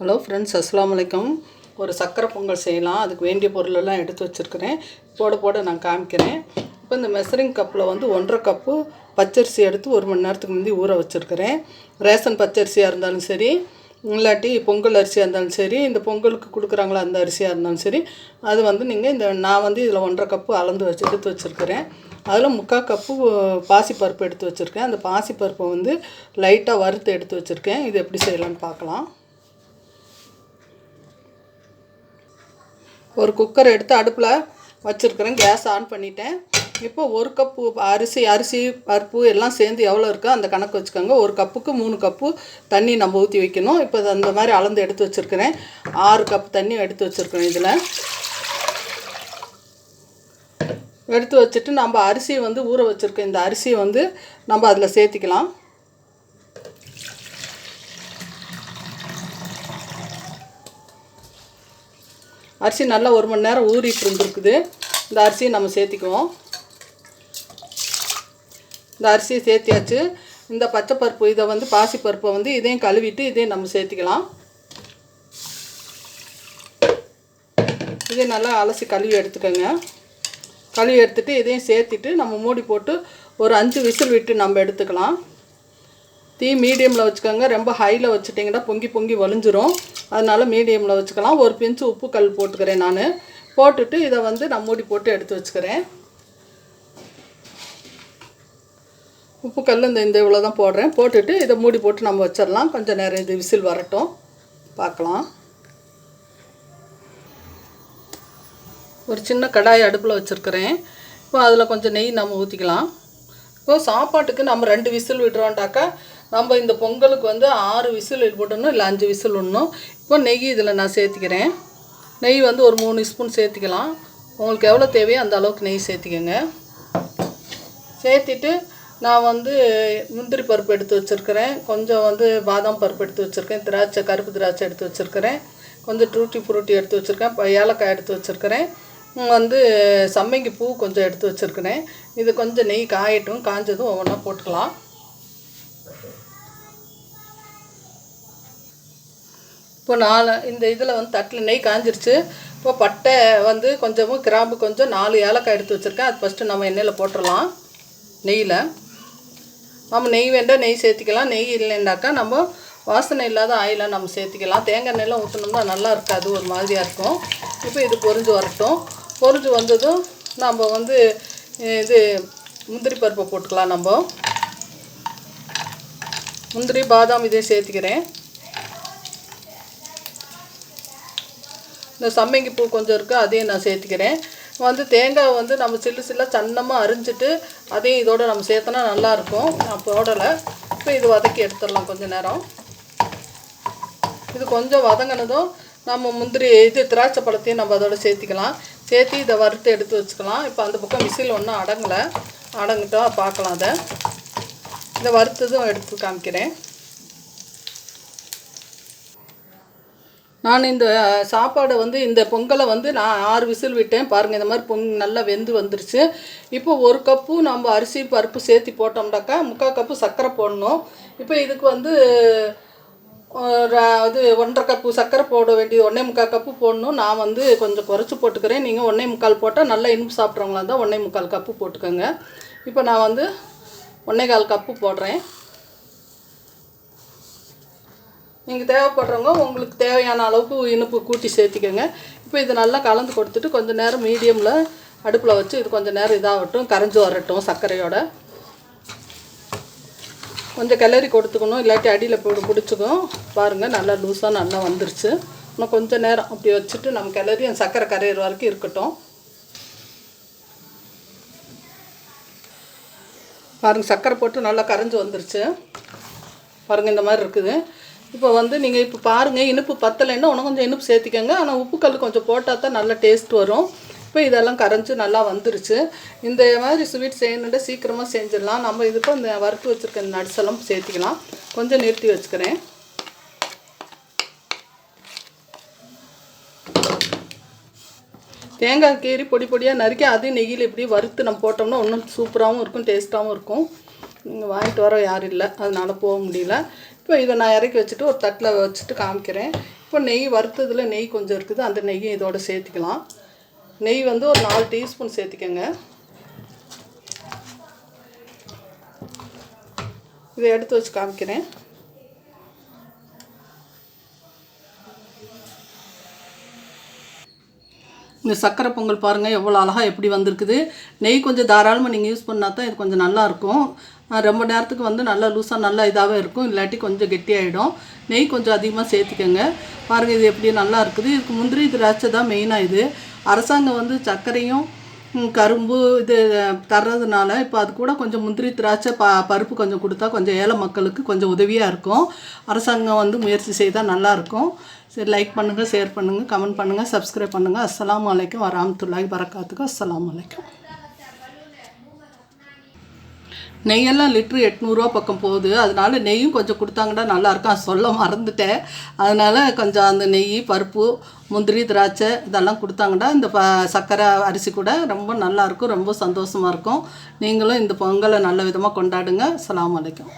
Hello friends அஸ்லாம் வலைக்கம் ஒரு சக்கரை பொங்கல் செய்யலாம். அதுக்கு வேண்டிய பொருளெல்லாம் எடுத்து வச்சுருக்கிறேன். போட போட நான் காமிக்கிறேன். இப்போ இந்த மெசரிங் கப்பில் வந்து ஒன்றரை கப்பு பச்சரிசி எடுத்து ஒரு மணி நேரத்துக்கு முந்தி ஊற வச்சுருக்கிறேன். ரேஷன் பச்சரிசியாக இருந்தாலும் சரி இல்லாட்டி பொங்கல் அரிசியாக இருந்தாலும் சரி இந்த பொங்கலுக்கு கொடுக்குறாங்களா அந்த அரிசியாக இருந்தாலும் சரி அது வந்து நீங்கள் இந்த நான் வந்து இதில் ஒன்றரை கப்பு அளந்து வச்சு எடுத்து வச்சுருக்கிறேன். அதில் முக்கால் கப்பு பாசிப்பருப்பு எடுத்து வச்சுருக்கேன். அந்த பாசிப்பருப்பை வந்து லைட்டாக வறுத்து எடுத்து வச்சுருக்கேன். இது எப்படி செய்யலாம்னு பார்க்கலாம். ஒரு குக்கர் எடுத்து அடுப்பில் வச்சுருக்கிறேன். கேஸ் ஆன் பண்ணிட்டேன். இப்போ ஒரு கப்பு அரிசி அரிசி பருப்பு எல்லாம் சேர்ந்து எவ்வளோ இருக்கோ அந்த கணக்கு வச்சுக்கோங்க. ஒரு கப்புக்கு மூணு கப்பு தண்ணி நம்ம ஊற்றி வைக்கணும். இப்போ அந்த மாதிரி அளந்து எடுத்து வச்சுருக்கிறேன். ஆறு கப் தண்ணி எடுத்து வச்சுருக்கிறேன் இதில். எடுத்து வச்சுட்டு நம்ம அரிசி வந்து ஊற வச்சுருக்கேன் இந்த அரிசியை வந்து நம்ம அதில் சேர்த்திக்கலாம். அரிசி நல்லா ஒரு மணி நேரம் ஊறிட்டு இருந்துருக்குது. இந்த அரிசியை நம்ம சேர்த்திக்குவோம். இந்த அரிசியை சேர்த்தியாச்சு. இந்த பச்சை பருப்பு இதை வந்து பாசி பருப்பை வந்து இதையும் கழுவிட்டு இதையும் நம்ம சேர்த்திக்கலாம். இதையும் நல்லா அலசி கழுவி எடுத்துக்கோங்க. கழுவி எடுத்துட்டு இதையும் சேர்த்துட்டு நம்ம மூடி போட்டு ஒரு அஞ்சு விசில் விட்டு நம்ம எடுத்துக்கலாம். தீ மீடியமில் வச்சுக்கோங்க. ரொம்ப ஹையில் வச்சுட்டிங்கன்னா பொங்கி பொங்கி வலிஞ்சிரும். அதனால் மீடியமில் வச்சுக்கலாம். ஒரு பிஞ்சு உப்பு கல் போட்டுக்கிறேன் நான். போட்டுட்டு இதை வந்து நான் மூடி போட்டு எடுத்து வச்சுக்கிறேன். உப்பு கல் இந்த இந்த இவ்வளோ தான் போடுறேன். போட்டுட்டு இதை மூடி போட்டு நம்ம வச்சிடலாம். கொஞ்சம் நேரம் இது விசில் வரட்டும். பார்க்கலாம். ஒரு சின்ன கடாய் அடுப்பில் வச்சுருக்கிறேன். இப்போ அதில் கொஞ்சம் நெய் நம்ம ஊற்றிக்கலாம் இப்போ சாப்பாட்டுக்கு நம்ம ரெண்டு விசில் விடுறோம்டாக்கா நம்ம இந்த பொங்கலுக்கு வந்து ஆறு விசில் போட்டணும் இல்லை அஞ்சு விசில் விடணும். இப்போ நெய் இதில் நான் சேர்த்திக்கிறேன். நெய் வந்து ஒரு மூணு ஸ்பூன் சேர்த்திக்கலாம். உங்களுக்கு எவ்வளோ தேவையோ அந்த அளவுக்கு நெய் சேர்த்திக்கோங்க. சேர்த்துட்டு நான் வந்து முந்திரி பருப்பு எடுத்து வச்சுருக்கிறேன். கொஞ்சம் வந்து பாதாம் பருப்பு எடுத்து வச்சுருக்கேன். திராட்சை கருப்பு திராட்சை எடுத்து வச்சுருக்கிறேன். கொஞ்சம் ட்ரூட்டி ஃப்ரூட்டி எடுத்து வச்சுருக்கேன். இப்போ ஏலக்காய் எடுத்து வச்சுருக்கிறேன். வந்து சம்மங்கி பூ கொஞ்சம் எடுத்து வச்சுருக்கிறேன். இது கொஞ்சம் நெய் காயட்டும் காஞ்சதும் ஒவ்வொன்றா போட்டுக்கலாம். இப்போ நாலு இந்த இதில் வந்து தட்டில் நெய் காஞ்சிருச்சு. இப்போ பட்டை வந்து கொஞ்சமும் கிராம்பு கொஞ்சம் நாலு ஏலக்காய் எடுத்து வச்சுருக்கேன். அது ஃபஸ்ட்டு நம்ம எண்ணெயில் போட்டுடலாம் நெய்யில். நம்ம நெய் வேண்டாம் நெய் சேர்த்திக்கலாம். நெய் இல்லைன்னாக்கா நம்ம வாசனை இல்லாத ஆயிலாக நம்ம சேர்த்திக்கலாம். தேங்காய் எண்ணெய்லாம் ஊற்றினோம்னா நல்லா இருக்காது ஒரு மாதிரியாக இருக்கும். இப்போ இது பொரிஞ்சு வரட்டும். பொரிஞ்சு வந்ததும் நம்ம வந்து இது முந்திரி பருப்பை போட்டுக்கலாம் நம்ம. முந்திரி பாதாம் இதையும் சேர்த்திக்கிறேன். இந்த சம்மங்கி பூ கொஞ்சம் இருக்குது அதையும் நான் சேர்த்திக்கிறேன். வந்து தேங்காய் வந்து நம்ம சில்லு சில்லாக சன்னமாக அரிஞ்சிட்டு அதையும் இதோடு நம்ம சேர்த்தனா நல்லாயிருக்கும் நான் போடலை. இப்போ இது வதக்கி எடுத்துடலாம் கொஞ்சம் நேரம். இது கொஞ்சம் வதங்கினதும் நம்ம முந்திரி இது திராட்சை பழத்தையும் நம்ம அதோட சேர்த்திக்கலாம். சேர்த்து இதை வறுத்து எடுத்து வச்சுக்கலாம். இப்போ அந்த பக்கம் விசில் ஒன்றும் அடங்கலை. அடங்கிட்டோம். பார்க்கலாம் அதை. இதை வறுத்ததும் எடுத்து காமிக்கிறேன். நான் இந்த சாப்பாடை வந்து இந்த பொங்கலை வந்து நான் ஆறு விசில் விட்டேன். பாருங்கள் இந்த மாதிரி பொங் நல்லா வெந்து வந்துருச்சு. இப்போ ஒரு கப்பு நம்ம அரிசி பருப்பு சேர்த்து போட்டோம்னாக்கா முக்கால் கப்பு சர்க்கரை போடணும். இப்போ இதுக்கு வந்து இது ஒன்றரை கப்பு சர்க்கரை போட வேண்டியது ஒன்றே முக்கால் கப்பு போடணும். நான் வந்து கொஞ்சம் குறைச்சி போட்டுக்கிறேன். நீங்கள் ஒன்றே முக்கால் போட்டால் நல்லா இனிப்பு சாப்பிட்றவங்களா இருந்தால் ஒன்றே முக்கால் கப்பு போட்டுக்கோங்க. இப்போ நான் வந்து ஒன்றே கால் கப்பு போடுறேன். நீங்கள் தேவைப்படுறவங்க உங்களுக்கு தேவையான அளவுக்கு இனிப்பு கூட்டி சேர்த்திக்கோங்க. இப்போ இது நல்லா கலந்து கொடுத்துட்டு கொஞ்சம் நேரம் மீடியமில் அடுப்பில் வச்சு இது கொஞ்சம் நேரம் இதாகட்டும் கரைஞ்சி வரட்டும் சர்க்கரையோட. கொஞ்சம் கிளறி கொடுத்துக்கணும் இல்லாட்டி அடியில் போட்டு பிடிச்சிக்கும் பாருங்கள் நல்லா லூஸாக நல்லா வந்துருச்சு. இன்னும் கொஞ்சம் நேரம் அப்படி வச்சுட்டு நம்ம கிளறி அந்த சர்க்கரை கரையிற வரைக்கும் இருக்கட்டும். பாருங்கள் சர்க்கரை போட்டு நல்லா கரைஞ்சி வந்துருச்சு. பாருங்கள் இந்த மாதிரி இருக்குது. இப்போ வந்து நீங்கள் இப்போ பாருங்கள் இனிப்பு பத்தலைன்னா இன்னும் கொஞ்சம் இனிப்பு சேர்த்திக்கோங்க. ஆனால் உப்பு கல் கொஞ்சம் போட்டால் தான் நல்லா டேஸ்ட் வரும். இப்போ இதெல்லாம் கரைஞ்சி நல்லா வந்துருச்சு. இந்த மாதிரி ஸ்வீட் செய்யணுன்ட்டு சீக்கிரமாக செஞ்சிடலாம். நம்ம இதுக்கு இந்த வறுத்து வச்சுருக்க இந்த நட்ஸ் எல்லாம் சேர்த்திக்கலாம். கொஞ்சம் நிறுத்தி வச்சுக்கிறேன். தேங்காய் கீரி பொடி பொடியாக நறுக்கி அதையும் நெய்யில் இப்படி வறுத்து நம்ம போட்டோம்னா இன்னும் சூப்பராகவும் இருக்கும் டேஸ்ட்டாகவும் இருக்கும். நீங்கள் வாங்கிட்டு வர யாரும் இல்லை. அதனால் போக முடியல. இப்போ இதை நான் இறக்கி வச்சுட்டு ஒரு தட்டில் வச்சுட்டு காமிக்கிறேன். இப்போ நெய் வறுத்ததில் நெய் கொஞ்சம் இருக்குது. அந்த நெய்யும் இதோட சேர்த்துக்கலாம். நெய் வந்து ஒரு நாலு டீஸ்பூன் சேர்த்துக்கோங்க. இதை எடுத்து வச்சு காமிக்கிறேன். இந்த சக்கரை பொங்கல் பாருங்கள் எவ்வளோ அழகாக எப்படி வந்திருக்குது. நெய் கொஞ்சம் தாராளமாக நீங்கள் யூஸ் பண்ணால் தான் இது கொஞ்சம் நல்லாயிருக்கும் ரொம்ப நேரத்துக்கு வந்து நல்லா லூஸாக நல்லா இதாகவே இருக்கும். இல்லாட்டி கொஞ்சம் கெட்டியாகிடும் நெய் கொஞ்சம் அதிகமாக சேர்த்துக்கோங்க. பாருங்கள் இது எப்படி நல்லா இருக்குது. இதுக்கு முந்திரி திராட்சை தான் மெயினாக இது. அரசாங்கம் வந்து சர்க்கரையும் கரும்பு இது தர்றதுனால இப்போ அது கூட கொஞ்சம் முந்திரி திராட்சை ப பருப்பு கொஞ்சம் கொடுத்தா கொஞ்சம் ஏழை மக்களுக்கு கொஞ்சம் உதவியாக இருக்கும். அரசாங்கம் வந்து முயற்சி செய்தால் நல்லாயிருக்கும் சரி லைக் பண்ணுங்கள் ஷேர் பண்ணுங்கள் கமெண்ட் பண்ணுங்கள் சப்ஸ்கிரைப் பண்ணுங்கள் அஸ்லாம் வலைக்கம் வரமத்துல்லாஹி வரகாத்துக்கு. அஸ்லாம் வலைக்கம் நெய்யெல்லாம் லிட்ரு எட்நூறுரூவா பக்கம் போகுது. அதனால நெய்யும் கொஞ்சம் கொடுத்தாங்கன்னா நல்லாயிருக்கும் அது சொல்ல மறந்துட்டேன். அதனால் கொஞ்சம் அந்த நெய் பருப்பு முந்திரி திராட்சை இதெல்லாம் கொடுத்தாங்கன்னா இந்த ப சர்க்கரை அரிசி கூட ரொம்ப நல்லாயிருக்கும் ரொம்ப சந்தோஷமாக இருக்கும். நீங்களும் இந்த பொங்கலை நல்ல விதமாக கொண்டாடுங்க. அஸ்ஸலாமு அலைக்கும்.